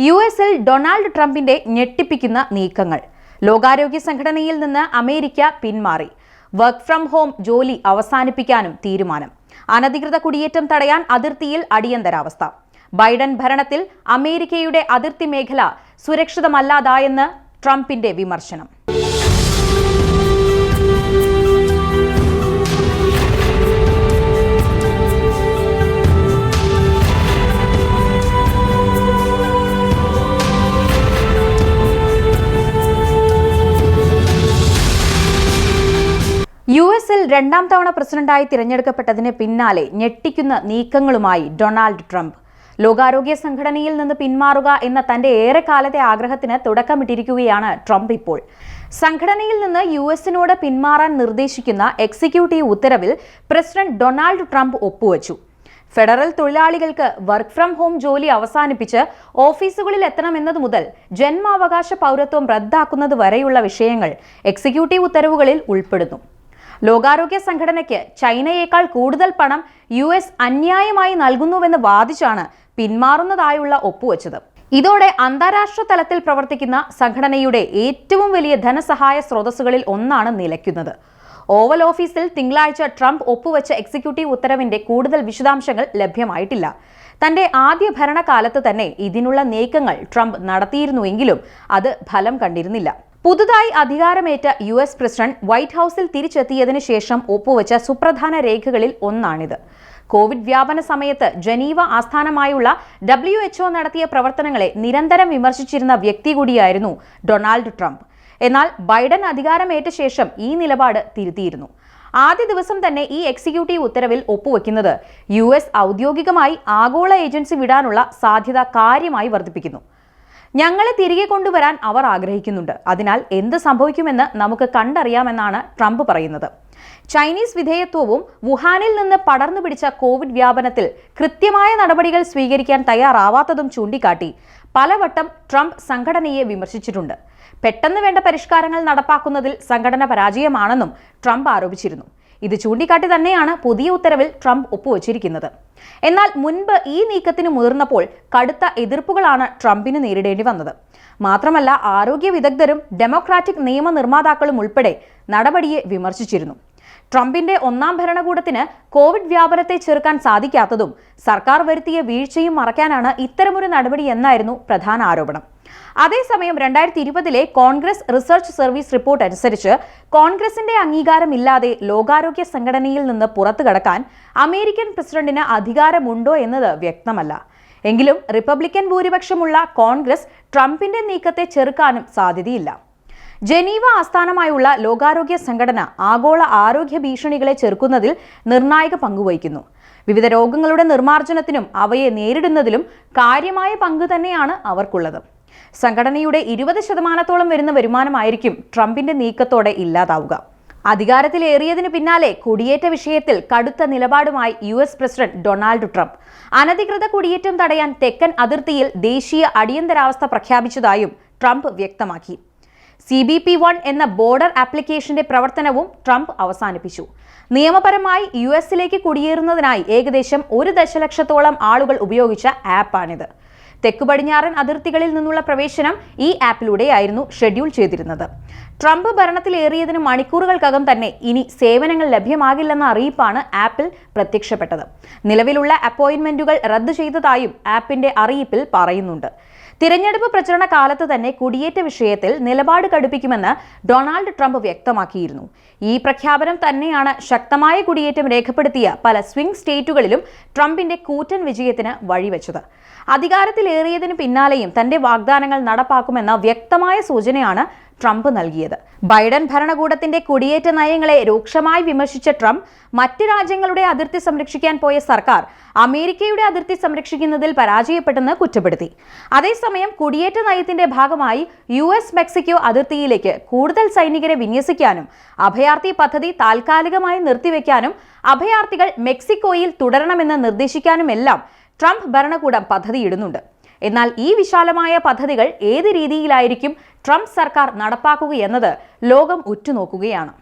U എസിൽ Donald ട്രംപിന്റെ ഞെട്ടിപ്പിക്കുന്ന നീക്കങ്ങൾ. ലോകാരോഗ്യ സംഘടനയിൽ നിന്ന് അമേരിക്ക പിന്മാറി. വർക്ക് ഫ്രം ഹോം ജോലി അവസാനിപ്പിക്കാനും തീരുമാനം. അനധികൃത കുടിയേറ്റം തടയാൻ അതിർത്തിയിൽ അടിയന്തരാവസ്ഥ. ബൈഡൻ ഭരണത്തിൽ അമേരിക്കയുടെ അതിർത്തി മേഖല സുരക്ഷിതമല്ലാതായെന്ന് ട്രംപിന്റെ വിമർശനം. യു എസിൽ രണ്ടാം തവണ പ്രസിഡന്റായി തിരഞ്ഞെടുക്കപ്പെട്ടതിന് പിന്നാലെ ഞെട്ടിക്കുന്ന നീക്കങ്ങളുമായി ഡൊണാൾഡ് ട്രംപ്. ലോകാരോഗ്യ സംഘടനയിൽ നിന്ന് പിന്മാറുക എന്ന തന്റെ ഏറെക്കാലത്തെ ആഗ്രഹത്തിന് തുടക്കമിട്ടിരിക്കുകയാണ് ട്രംപ് ഇപ്പോൾ. സംഘടനയിൽ നിന്ന് യു എസിനോട് പിന്മാറാൻ നിർദ്ദേശിക്കുന്ന എക്സിക്യൂട്ടീവ് ഉത്തരവിൽ പ്രസിഡന്റ് ഡൊണാൾഡ് ട്രംപ് ഒപ്പുവച്ചു. ഫെഡറൽ തൊഴിലാളികൾക്ക് വർക്ക് ഫ്രം ഹോം ജോലി അവസാനിപ്പിച്ച് ഓഫീസുകളിൽ എത്തണമെന്നത് മുതൽ ജന്മാവകാശ പൗരത്വം റദ്ദാക്കുന്നത് വരെയുള്ള വിഷയങ്ങൾ എക്സിക്യൂട്ടീവ് ഉത്തരവുകളിൽ ഉൾപ്പെടുന്നു. ലോകാരോഗ്യ സംഘടനയ്ക്ക് ചൈനയേക്കാൾ കൂടുതൽ പണം യു എസ് അന്യായമായി നൽകുന്നുവെന്ന് വാദിച്ചാണ് പിന്മാറുന്നതായുള്ള ഒപ്പുവച്ചത്. ഇതോടെ അന്താരാഷ്ട്ര തലത്തിൽ പ്രവർത്തിക്കുന്ന സംഘടനയുടെ ഏറ്റവും വലിയ ധനസഹായ സ്രോതസ്സുകളിൽ ഒന്നാണ് നിലയ്ക്കുന്നത്. ഓവൽ ഓഫീസിൽ തിങ്കളാഴ്ച ട്രംപ് ഒപ്പുവെച്ച എക്സിക്യൂട്ടീവ് ഉത്തരവിന്റെ കൂടുതൽ വിശദാംശങ്ങൾ ലഭ്യമായിട്ടില്ല. തന്റെ ആദ്യ ഭരണകാലത്ത് തന്നെ ഇതിനുള്ള നീക്കങ്ങൾ ട്രംപ് നടത്തിയിരുന്നുവെങ്കിലും അത് ഫലം കണ്ടിരുന്നില്ല. പുതുതായി അധികാരമേറ്റ യു എസ് പ്രസിഡന്റ് വൈറ്റ് ഹൌസിൽ തിരിച്ചെത്തിയതിനു ശേഷം ഒപ്പുവെച്ച സുപ്രധാന രേഖകളിൽ ഒന്നാണിത്. കോവിഡ് വ്യാപന സമയത്ത് ജനീവ ആസ്ഥാനമായുള്ള ഡബ്ല്യു എച്ച്ഒ നടത്തിയ പ്രവർത്തനങ്ങളെ നിരന്തരം വിമർശിച്ചിരുന്ന വ്യക്തി കൂടിയായിരുന്നു ഡൊണാൾഡ് ട്രംപ്. എന്നാൽ ബൈഡൻ അധികാരമേറ്റ ശേഷം ഈ നിലപാട് തിരുത്തിയിരുന്നു. ആദ്യ ദിവസം തന്നെ ഈ എക്സിക്യൂട്ടീവ് ഉത്തരവിൽ ഒപ്പുവെക്കുന്നത് യു ഔദ്യോഗികമായി ആഗോള ഏജൻസി വിടാനുള്ള സാധ്യത കാര്യമായി വർദ്ധിപ്പിക്കുന്നു. ഞങ്ങളെ തിരികെ കൊണ്ടുവരാൻ അവർ ആഗ്രഹിക്കുന്നുണ്ട്. അതിനാൽ എന്ത് സംഭവിക്കുമെന്ന് നമുക്ക് കണ്ടറിയാമെന്നാണ് ട്രംപ് പറയുന്നത്. ചൈനീസ് വിധേയത്വവും വുഹാനിൽ നിന്ന് പടർന്നു പിടിച്ച കോവിഡ് വ്യാപനത്തിൽ കൃത്യമായ നടപടികൾ സ്വീകരിക്കാൻ തയ്യാറാവാത്തതും ചൂണ്ടിക്കാട്ടി പലവട്ടം ട്രംപ് സംഘടനയെ വിമർശിച്ചിട്ടുണ്ട്. പെട്ടെന്ന് വേണ്ട പരിഷ്കാരങ്ങൾ നടപ്പാക്കുന്നതിൽ സംഘടന പരാജയമാണെന്നും ട്രംപ് ആരോപിച്ചിരുന്നു. ഇത് ചൂണ്ടിക്കാട്ടി തന്നെയാണ് പുതിയ ഉത്തരവിൽ ട്രംപ് ഒപ്പുവച്ചിരിക്കുന്നത്. എന്നാൽ മുൻപ് ഈ നീക്കത്തിന് മുതിർന്നപ്പോൾ കടുത്ത എതിർപ്പുകളാണ് ട്രംപിന് നേരിടേണ്ടി വന്നത്. മാത്രമല്ല ആരോഗ്യ വിദഗ്ധരും ഡെമോക്രാറ്റിക് നിയമനിർമ്മാതാക്കളും ഉൾപ്പെടെ നടപടിയെ വിമർശിച്ചിരുന്നു. ട്രംപിന്റെ ഒന്നാം ഭരണകൂടത്തിന് കോവിഡ് വ്യാപനത്തെ ചെറുക്കാൻ സാധിക്കാത്തതും സർക്കാർ വരുത്തിയ വീഴ്ചയും മറയ്ക്കാനാണ് ഇത്തരമൊരു നടപടി എന്നായിരുന്നു പ്രധാന ആരോപണം. അതേസമയം രണ്ടായിരത്തി ഇരുപതിലെ കോൺഗ്രസ് റിസർച്ച് സർവീസ് റിപ്പോർട്ട് അനുസരിച്ച് കോൺഗ്രസിന്റെ അംഗീകാരമില്ലാതെ ലോകാരോഗ്യ സംഘടനയിൽ നിന്ന് പുറത്തു കടക്കാൻ അമേരിക്കൻ പ്രസിഡന്റിന് അധികാരമുണ്ടോ എന്നത് വ്യക്തമല്ല. എങ്കിലും റിപ്പബ്ലിക്കൻ ഭൂരിപക്ഷമുള്ള കോൺഗ്രസ് ട്രംപിന്റെ നീക്കത്തെ ചെറുക്കാനും സാധ്യതയില്ല. ജനീവ ആസ്ഥാനമായുള്ള ലോകാരോഗ്യ സംഘടന ആഗോള ആരോഗ്യ ഭീഷണികളെ ചെറുക്കുന്നതിൽ നിർണായക പങ്കുവഹിക്കുന്നു. വിവിധ രോഗങ്ങളുടെ നിർമ്മാർജനത്തിനും അവയെ നേരിടുന്നതിലും കാര്യമായ പങ്ക് തന്നെയാണ് അവർക്കുള്ളത്. സംഘടനയുടെ ഇരുപത് ശതമാനത്തോളം വരുന്ന വരുമാനമായിരിക്കും ട്രംപിന്റെ നീക്കത്തോടെ ഇല്ലാതാവുക. അധികാരത്തിലേറിയതിന് പിന്നാലെ കുടിയേറ്റ വിഷയത്തിൽ കടുത്ത നിലപാടുമായി U S president Donald Trump. അനധികൃത കുടിയേറ്റം തടയാൻ തെക്കൻ അതിർത്തിയിൽ ദേശീയ അടിയന്തരാവസ്ഥ പ്രഖ്യാപിച്ചതായും ട്രംപ് വ്യക്തമാക്കി. സി ബി പി വൺ എന്ന ബോർഡർ ആപ്ലിക്കേഷന്റെ പ്രവർത്തനവും ട്രംപ് അവസാനിപ്പിച്ചു. നിയമപരമായി യു എസിലേക്ക് കുടിയേറുന്നതിനായി ഏകദേശം ഒരു ദശലക്ഷത്തോളം ആളുകൾ ഉപയോഗിച്ച ആപ്പാണിത്. തെക്കു പടിഞ്ഞാറൻ അതിർത്തികളിൽ നിന്നുള്ള പ്രവേശനം ഈ ആപ്പിലൂടെയായിരുന്നു ഷെഡ്യൂൾ ചെയ്തിരുന്നത്. ട്രംപ് ഭരണത്തിലേറിയതിന് മണിക്കൂറുകൾക്കകം തന്നെ ഇനി സേവനങ്ങൾ ലഭ്യമാകില്ലെന്ന അറിയിപ്പാണ് ആപ്പിൽ പ്രത്യക്ഷപ്പെട്ടത്. നിലവിലുള്ള അപ്പോയിന്റ്മെന്റുകൾ റദ്ദു ചെയ്തതായും ആപ്പിന്റെ അറിയിപ്പിൽ പറയുന്നുണ്ട്. തിരഞ്ഞെടുപ്പ് പ്രചരണ കാലത്ത് തന്നെ കുടിയേറ്റ വിഷയത്തിൽ നിലപാട് കടുപ്പിക്കുമെന്ന് ഡൊണാൾഡ് ട്രംപ് വ്യക്തമാക്കിയിരുന്നു. ഈ പ്രഖ്യാപനം തന്നെയാണ് ശക്തമായ കുടിയേറ്റം രേഖപ്പെടുത്തിയ പല സ്വിംഗ് സ്റ്റേറ്റുകളിലും ട്രംപിന്റെ കൂറ്റൻ വിജയത്തിന് വഴിവെച്ചത്. അധികാരത്തിലേറിയതിനു പിന്നാലെയും തന്റെ വാഗ്ദാനങ്ങൾ നടപ്പാക്കുമെന്ന വ്യക്തമായ സൂചനയാണ് ട്രംപ് നൽകിയത്. ബൈഡൻ ഭരണകൂടത്തിന്റെ കുടിയേറ്റ നയങ്ങളെ രൂക്ഷമായി വിമർശിച്ച ട്രംപ് മറ്റ് രാജ്യങ്ങളുടെ അതിർത്തി സംരക്ഷിക്കാൻ പോയ സർക്കാർ അമേരിക്കയുടെ അതിർത്തി സംരക്ഷിക്കുന്നതിൽ പരാജയപ്പെട്ടെന്ന് കുറ്റപ്പെടുത്തി. അതേസമയം കുടിയേറ്റ നയത്തിന്റെ ഭാഗമായി യു എസ് മെക്സിക്കോ അതിർത്തിയിലേക്ക് കൂടുതൽ സൈനികരെ വിന്യസിക്കാനും അഭയാർത്ഥി പദ്ധതി താൽക്കാലികമായി നിർത്തിവെക്കാനും അഭയാർത്ഥികൾ മെക്സിക്കോയിൽ തുടരണമെന്ന് നിർദ്ദേശിക്കാനുമെല്ലാം ട്രംപ് ഭരണകൂടം പദ്ധതിയിടുന്നുണ്ട്. എന്നാൽ ഈ വിശാലമായ പദ്ധതികൾ ഏത് രീതിയിലായിരിക്കും ട്രംപ് സർക്കാർ നടപ്പാക്കുകയെന്നത് ലോകം ഉറ്റുനോക്കുകയാണ്.